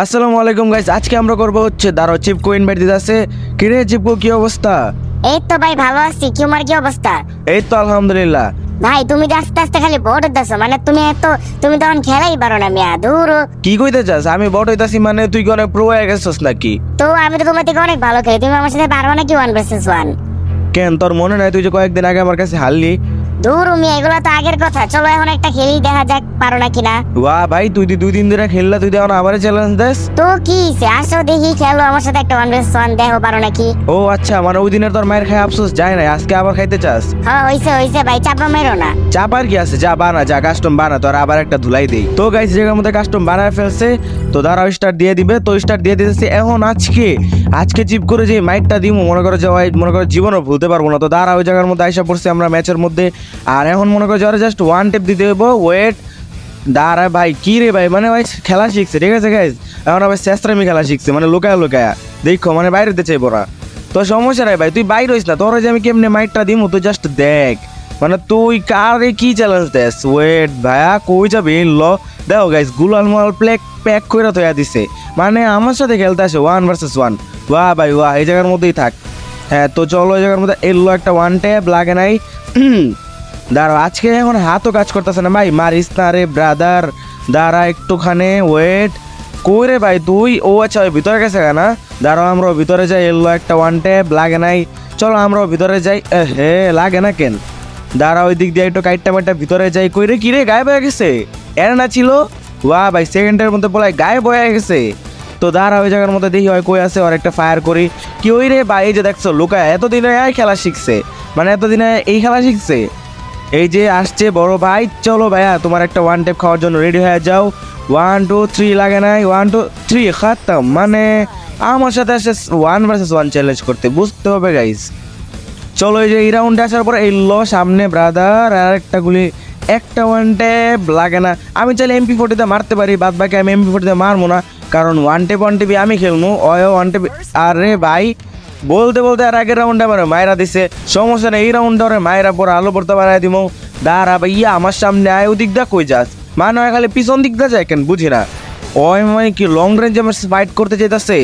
আসসালামু আলাইকুম গাইস আজকে আমরা করব হচ্ছে দাঁড়ো চিপকো ইনভাইট দিতে আছে। কিরে চিপকো কি অবস্থা? এই তো ভাই ভালো আছি কি তোমার কি অবস্থা? এই তো আলহামদুলিল্লাহ। ভাই তুমি যে আস্তে আস্তে খালি ভোট দিতেছো মানে তুমি এত তুমি তখন খেলাই পারো না মিয়া দূর কি কইতে চাস? আমি বড় হইতাছি মানে তুই কি অনেক প্রো হয়ে গেছিস নাকি? তো আমি তো তোমার থেকে অনেক ভালো খেলি তুমি আমার সাথে পারবে নাকি ওয়ান ভার্সেস ওয়ান কেন তোর মনে নাই তুই যে কয়েকদিন আগে আমার কাছে হারলি? দূর মিয়া এগুলো তো আগের কথা। চলো এখন একটা খেলি দেখা যাক পারো নাকি না। ওয়া ভাই তুই দুই দিন ধরে খেললা তুই এখন আবার চ্যালেঞ্জ দেস? তো কি হইছে? আসো দেখি খেলো আমার সাথে একটা ওয়ান ভার্সেস ওয়ান দেখো পারো নাকি। ও আচ্ছা মানে ওই দিনের তোর মায়ের খায় আফসোস যায় না আজকে আবার খাইতে চাস? হ্যাঁ হইছে হইছে ভাই চাপা মেরো না। চাপার কি আছে? যা বানা যা কাস্টম বানা তোর আবার একটা ধুলাই দেই। তো গাইস জায়গার মধ্যে কাস্টম বানায় ফেলছে তো দাঁড়াও স্টার্ট দিয়ে দিবে তো স্টার্ট দিয়ে দিতেছে এখন আজকে। আজকে চিপ করে যে মাইকটা দিব মনে করো যে মনে করো জীবনও ভুলতে পারব না। তো দাঁড়া, ওই জায়গার মধ্যে আইসা পড়ছি আমরা ম্যাচের মধ্যে। আর এখন মনে করো যারা জাস্ট ওয়ান টেপ দিতে হইব। ওয়েট দাঁড়া ভাই, কি রে ভাই? মানে ভাই, খেলা শিখছে, ঠিক আছে গাইজ এখন আবার শেষরামি খেলা শিখছে মানে লোকায়া লোকায়া। দেখো মানে বাইরে দিতে চাইব না তো সমস্যা নাই ভাই, তুই বাইর হইস না। তোর যে আমি কেমনে মাইকটা দিমু তুই জাস্ট দেখ। মানে তুই কারে কি চ্যালেঞ্জ দেস? ওয়েট ভাইয়া, কই যাবি? ল। দেখো গাইস গুলাল মাল প্লেক প্যাক করে তোয়া দিছে। মানে আমার সাথে খেলতে আসে ওয়ান ভার্সেস ওয়ান ওয়া ভাই ওয়া এই জায়গার মধ্যেই থাক। হ্যাঁ তো চলো এই জায়গার মধ্যে এলো একটা ওয়ান ট্যাপ লাগে নাই দাঁড়া আজকে এখন হাতও কাজ করতেছে না ভাই। মারিস না রে ব্রাদার দাঁড়া একটুখানে ওয়েট কই রে ভাই তুই? ও আচ্ছা ওই ভিতরে গেছে না দাঁড়াও, আমরা ভিতরে যাই। এলো একটা ওয়ান ট্যাপ লাগে নাই চলো, আমরা ভিতরে যাই। হে, লাগে না কেন? দাঁড়া, ওই দিক দিয়ে একটু কাইটটা মাইটটা ভিতরে যাই। কই রে, কি রে, গায়েব হয়ে গেছে? এর না ছিল? ওয়া ভাই সেকেন্ডের মধ্যে বলাই গায়েব হয়ে গেছে। তো দাঁড়া, ওই জায়গার মধ্যে দেখি হয় কই আছে ওর একটা ফায়ার করি। কি ওই রে ভাই, এই যে দেখছ, লুকায়, এতদিনে এই খেলা শিখছে? মানে এতদিনে এই খেলা শিখছে? এই যে আসছে বড় ভাই, চলো ভাইয়া, তোমার একটা ওয়ান টেপ খাওয়ার জন্য রেডি হয়ে যাও। ওয়ান টু থ্রি লাগে নাই ওয়ান টু থ্রি খাতাম। মানে আমার সাথে আসে ওয়ান ভার্সেস ওয়ান চ্যালেঞ্জ করতে, বুঝতে হবে গাইজ চলো এই যে এই রাউন্ডে আসার পর এই ল সামনে ব্রাদার আর একটা গুলি, একটা ওয়ান টেপ লাগে না। আমি চাইলে এমপি ফোর্টিতে মারতে পারি, বাদ বাকি আমি এমপি ফোর্টিতে মারবো না। কারণ ওয়ান টেপ ওয়ান টেপি আমি খেলব অয় ওয়ান টেপ আরে ভাই, বলতে বলতে আর আগের রাউন্ডে আমার মায়েরা দিছে। সমস্যা নেই, এই রাউন্ডে ওরে মায়েরা পরে আলো পড়তে বাড়াই দিব দাঁড়া ভাই, ইয়া, আমার সামনে আয়, ওদিক দা কই যাস? মানে খালি পিছন দিক দা যায় কেন, বুঝি না। ওই মানে কি লং রেঞ্জে আমার ফাইট করতে যেতেছে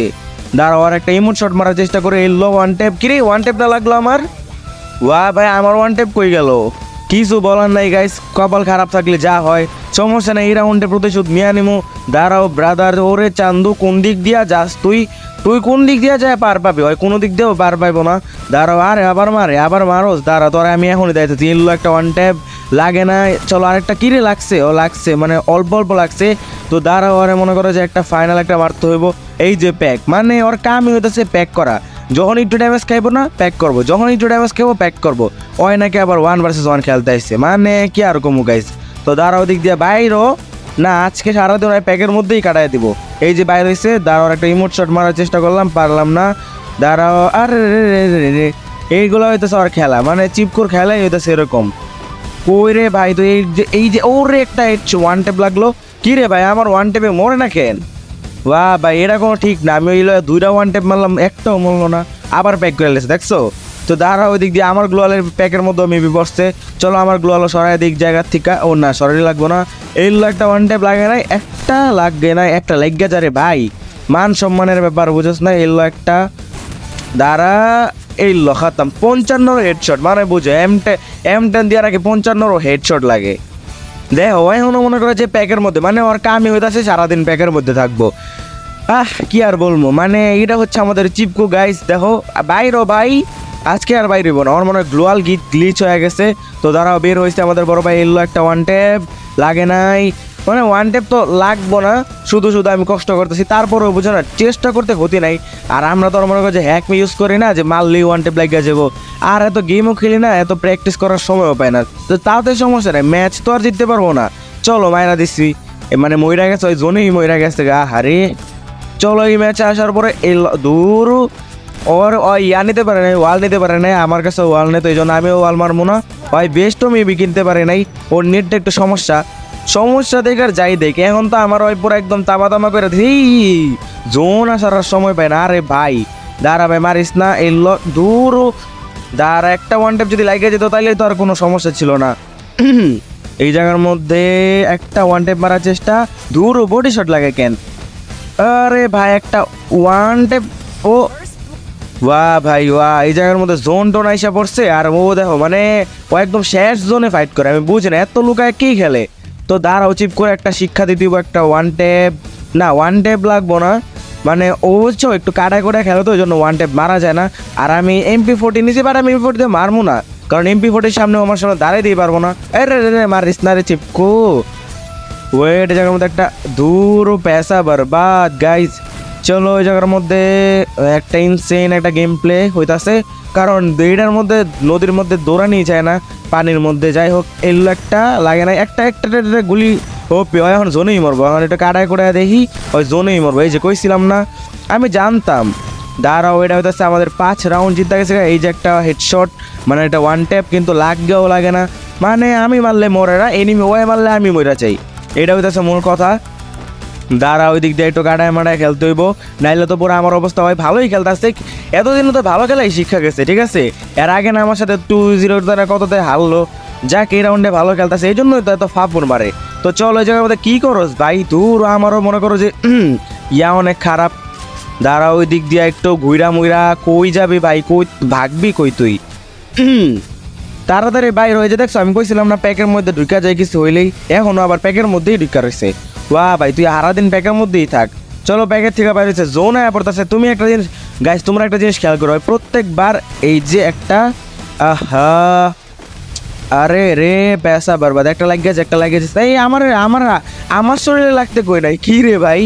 দাঁড়া আর একটা ইমোট শট মারার চেষ্টা করে, এলো ওয়ান টেপ কিরে ওয়ান টেপটা লাগল আমার? ওয়া ভাই, আমার ওয়ান টেপ কই গেল? কিছু বলার নাই গাইস কপাল খারাপ থাকলে যা হয়। সমস্যা নেই, এই রাউন্ডে প্রতিশোধ মিয়া নিমু। দাঁড়াও ব্রাদার ওরে চান্দু, কোন দিক দিয়া যাস তুই? তুই কোন দিক দিয়া যায় পার পাবি? হয় কোনো দিক দিয়েও পার পাইবো না। দাঁড়াও, আরে আবার মারে, আবার মারোস। দাঁড়া, তোরা আমি এখনই দায়িত্ব তিন একটা ওয়ান ট্যাপ লাগে না, চলো আরেকটা কিরে লাগছে? ও লাগছে মানে অল্প অল্প লাগছে। তো দাঁড়াও, আরে মনে করো যে একটা ফাইনাল একটা মারতে হইব। এই যে প্যাক মানে ওর কামই হইতেছে প্যাক করা। যখন একটু ড্যামেজ খাইবো না প্যাক করব। যখন একটু ড্যামেজ খাইবো প্যাক করব। ওই নাকি আবার ওয়ান ভার্সেস ওয়ান খেলতে আসছে মানে কি আর কমু গাইস তো দাঁড়াও দিক দিয়ে বাইরও না, আজকে সারাদিন ওই প্যাকের মধ্যেই কাটাই দিব। এই যে বাইরে হয়েছে দাঁড়াও একটা ইমোট শট মারার চেষ্টা করলাম, পারলাম না। দাঁড়াও, আরে। এইগুলো হইতেছে আর খেলা। মানে চিপকুর খেলাই হইতেছে এরকম। কই রে ভাই, তো এই যে এই যে, ওরে একটা ওয়ান টেপ লাগল। কি রে ভাই, আমার ওয়ান টেপে মরে না কেন? বাহ ভাই, এটা কোনো ঠিক না। আমি ওই দুইটা ওয়ান টেপ মারলাম, একটাও মরলো না। আবার প্যাক করে লেছে, দেখছ? তো দাঁড়া ওই দিক দিয়ে, আমার গ্লোয়ালের প্যাকের মধ্যে মেবি বসছে। চলো আমার গ্লোয়াল সরাই দিক জায়গার থেকে ও না, সরাই লাগবো না। এই একটা ওয়ান টেপ লাগে নাই, একটা লাগবে না একটা লেগে যারে ভাই। মান সম্মানের ব্যাপার, বুঝছ না? এলো একটা। দাঁড়া, এই লো খাতাম। পঞ্চান্নর হেডশট মানে বুঝো এম টে এম টেন দিয়ে রাখে পঞ্চান্নরও হেডশট লাগে। দেখো এখনও মনে করে যে প্যাকের মধ্যে মানে ওর কামই হইতাছে সারাদিন প্যাকের মধ্যে থাকব। আহ, কি আর বলব? মানে এটা হচ্ছে আমাদের চিপকু গাইস দেখো, বাইরো ভাই, আজকে আর বাইরে না। আমার মনে হয় গ্লোয়াল গিট গ্লিচ হয়ে গেছে। তো দাঁড়াও, বের হয়েছে আমাদের বড় ভাই, এলো একটা ওয়ান ট্যাপ লাগে নাই। মানে ওয়ান ট্যাপ তো লাগবো না, শুধু শুধু আমি কষ্ট করতেছি, তারপরেও বুঝো না, চেষ্টা করতে ক্ষতি নাই। আর আমরা তো আর মনে করি যে হ্যাক ইউজ করি না, যে মারলেই ওয়ান ট্যাপ লাগিয়ে যাব। আর এত গেমও খেলি না, এত প্র্যাকটিস করার সময়ও পাই না। তো তাতে সমস্যা নেই ম্যাচ তো আর জিততে পারব না। চলো মায়েরা দিচ্ছি মানে ময়রা গেছে, ওই জোনেই ময়রা গেছে গা হারে চলো, এই ম্যাচে আসার পরে এল দূর। ওর ওই ইয়া নিতে পারে নাই ওয়াল নিতে পারে নাই, আমার কাছে ওয়াল নেই, তো এই জন্য আমিও ওয়াল মারবো না। ওই বেস্টও মেবি কিনতে পারে নাই, ওর নেটটা একটু সমস্যা। সমস্যা দেখে আর যাই দেখে এখন তো আমার ওই পুরো একদম তামা তামা করে দিই জোন আসার সময় পায় না আরে ভাই। দাঁড়া ভাই মারিস না এলো দূর দাঁড়া একটা ওয়ান টেপ যদি লাগে যেত তাইলে তো আর কোনো সমস্যা ছিল না। এই জায়গার মধ্যে একটা ওয়ান টেপ মারার চেষ্টা দূর বডি শট লাগে কেন? আরে ভাই একটা ওয়ান টেপ ও। বাহ ভাই বাহ এই জায়গার মধ্যে জোন টোন আইসা পড়ছে আর ও দেখো মানে ও একদম শেষ জোনে ফাইট করে আমি বুঝি না এত লুকায় কি খেলে? তো দাঁড়াও চিপ করে একটা শিক্ষা দিয়ে দিব, একটা ওয়ান টেপ না ওয়ান টেপ লাগবো না। মানে ও বুঝছ, একটু কাটা করে খেলো তো, ওই জন্য ওয়ান টেপ মারা যায় না। আর আমি এমপি ফোর্টি নিজে বাট আমি এমপি ফোর্টিতে মারবো না। কারণ এমপি ফোর্টির সামনে আমার সামনে দাঁড়িয়ে দিয়ে পারব না। এ রে রে রে, মারিস না রে, চিপকু। ওয়েট জায়গার মধ্যে একটা দূর পেশা বরবাদ গাইজ চলো ওই জায়গার মধ্যে একটা ইনসেন একটা গেম প্লে হইতাছে। কারণ এইটার মধ্যে নদীর মধ্যে দৌড়ানি যায় না, পানির মধ্যে। যাই হোক, এলো একটা, লাগে না, একটা একটা গুলি ও পেয়ে এখন জোনেই মরবো। এখন এটা কাটায় করে দেখি, ওই জোনেই মরবো। এই যে কইছিলাম না, আমি জানতাম, দাঁড়াও, এটা হইতেছে আমাদের পাঁচ রাউন্ড জিতে গেছে এই যে একটা হেডশট মানে এটা ওয়ান ট্যাপ কিন্তু লাগেও লাগে না। মানে আমি মারলে মরে না এনিমি ওয়ে মারলে আমি মরা চাই এটা হইতেছে মূল কথা। দাঁড়া ওই দিক দিয়ে একটু কাটায় মাটায় খেলতে হইব। নাইলে তো পুরো আমার অবস্থা হয় ভালোই খেলতেছে। এতদিন তো ভালো খেলাই শিক্ষা গেছে, ঠিক আছে? এর আগে না আমার সাথে টু জিরোর দ্বারা কততে হারলো? যাক, এই রাউন্ডে ভালো খেলতেছে এই জন্যই তো এত ফাপুন মারে। তো চল ওই জায়গার মধ্যে কী করস ভাই? তোর আমারও মনে করো যে ইয়া অনেক খারাপ। দাঁড়া ওই দিক দিয়ে একটু ঘুইরা মুইরা, কই যাবি ভাই? কই, ভাগবি কই তুই? তাড়াতাড়ি বাইর হয়ে যে দেখছ, আমি কইছিলাম না প্যাকের মধ্যে ঢুকা যায় কিছু হইলেই। এখনও আবার প্যাকের মধ্যেই ঢুকা রয়েছে ওয়া ভাই, তুই সারাদিন প্যাকের মধ্যেই থাক। চলো প্যাকের থেকে বাইরে হয়েছে জোন আয়া পড়তেছে, তুমি একটা জিনিস গাইস তোমরা একটা জিনিস খেয়াল করো। প্রত্যেকবার এই যে একটা, আহা, আরে রে, পেশা বরবাদ। একটা লাগিয়েছে একটা লাগিয়েছে এই আমার আমার আমার শরীরে লাগতে কই নাই? কি রে ভাই?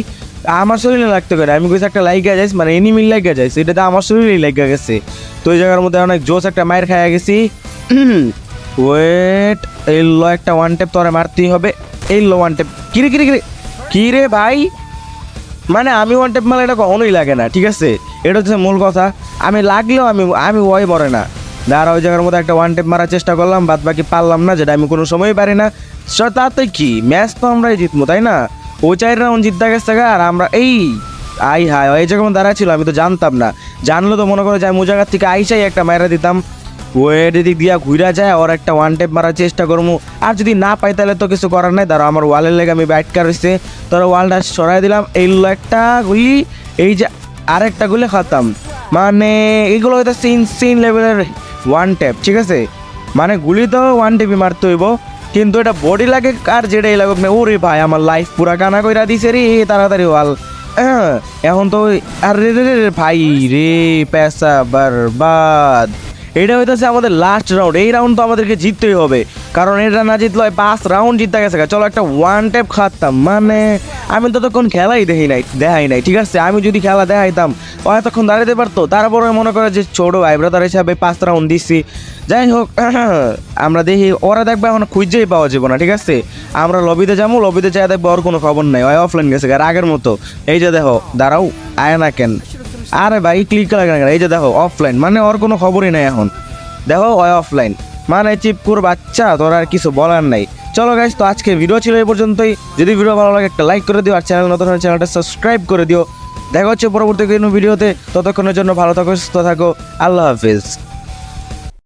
আমার শরীরে লাগতে কই নাই? আমি কইছি একটা লাগিয়ে যাইস মানে এনিমি লাগিয়ে যাইস এটা তো আমার শরীরেই লাগিয়ে গেছে। তো ওই জায়গার মধ্যে অনেক জোস একটা মায়ের খাইয়া গেছি। ওয়েট এই লো একটা ওয়ান টেপ তোরে মারতেই হবে। এই লো ওয়ান টেপ কিরে কিরে কিরে? কি রে ভাই? মানে আমি ওয়ান টেপ মারলে এটা কখনোই লাগে না, ঠিক আছে? এটা হচ্ছে মূল কথা। আমি লাগলেও আমি আমি ওই মরে না। দাঁড়া, ওই জায়গার মধ্যে একটা ওয়ান টেপ মারার চেষ্টা করলাম বাদ বাকি পারলাম না, যেটা আমি কোনো সময়ই পারি না। তাতে কি? ম্যাচ তো আমরাই জিতবো, তাই না? ও চার রাউন্ড জিততে গেছে আর আমরা এই, আই হায়, এই জায়গার দাঁড়া ছিল, আমি তো জানতাম না। জানলে তো মনে করো যে আমি ও জায়গার থেকে আইসাই একটা মায়েরা দিতাম। ওয়েট দিক দিয়া ঘুরা যায় ওর একটা ওয়ান টেপ মারার চেষ্টা করব আর যদি না পাই তাহলে তো কিছু করার নাই। ধরো আমার ওয়ালের লেগে আমি ব্যাট কারছে ধরো ওয়ালটা সরাই দিলাম, এই একটা গুলি, এই যে আরেকটা গুলি খাতাম। মানে এগুলো সিন সিন লেভেলের ওয়ান ট্যাপ ঠিক আছে? মানে গুলি তো ওয়ান টেপই মারতে হইব। কিন্তু এটা বডি লাগে আর যেটাই লাগুক না, ওরে ভাই, আমার লাইফ পুরা কানা কইরা দিছে রে, তাড়াতাড়ি ওয়াল এখন তো, আর রে রে ভাই রে পেশা বরবাদ। এটা হইতেছে আমাদের লাস্ট রাউন্ড এই রাউন্ড তো আমাদেরকে জিততেই হবে। কারণ এটা না জিতলে পাঁচ রাউন্ড জিততে গেছে। চলো একটা ওয়ান ট্যাপ খাতাম মানে আমি তো তখন খেলাই দেখি নাই, দেখাই নাই, ঠিক আছে? আমি যদি খেলা দেখাইতাম, ও এতক্ষণ দাঁড়াতে পারতো। তারপরে মনে করে যে ছোট ভাই ব্রাদার হিসাবে পাঁচ রাউন্ড দিচ্ছি যাই হোক, আমরা দেখি, ওরা দেখবে এখন খুঁজেই পাওয়া যাবে না, ঠিক আছে? আমরা লবিতে যাব লবিতে যাই দেখব ওর কোনো খবর নাই। ওই অফলাইন গেছে আর আগের মতো। এই যে দেখো, দাঁড়াও, আয় না কেন। আরে ভাই ক্লিক করা কেন? এই যে দেখো অফলাইন মানে ওর কোনো খবরই নাই এখন। দেখো, ওই অফলাইন মানে চিপকুর বাচ্চা, তোর আর কিছু বলার নাই। চলো গাইজ তো আজকে ভিডিও ছিল এই পর্যন্তই। যদি ভিডিও ভালো লাগে, একটা লাইক করে দিও, আর চ্যানেল নতুন চ্যানেলটা সাবস্ক্রাইব করে দিও। দেখা হচ্ছে পরবর্তী কোনো ভিডিওতে ততক্ষণের জন্য ভালো থাকো, সুস্থ থাকো। আল্লাহ হাফিজ।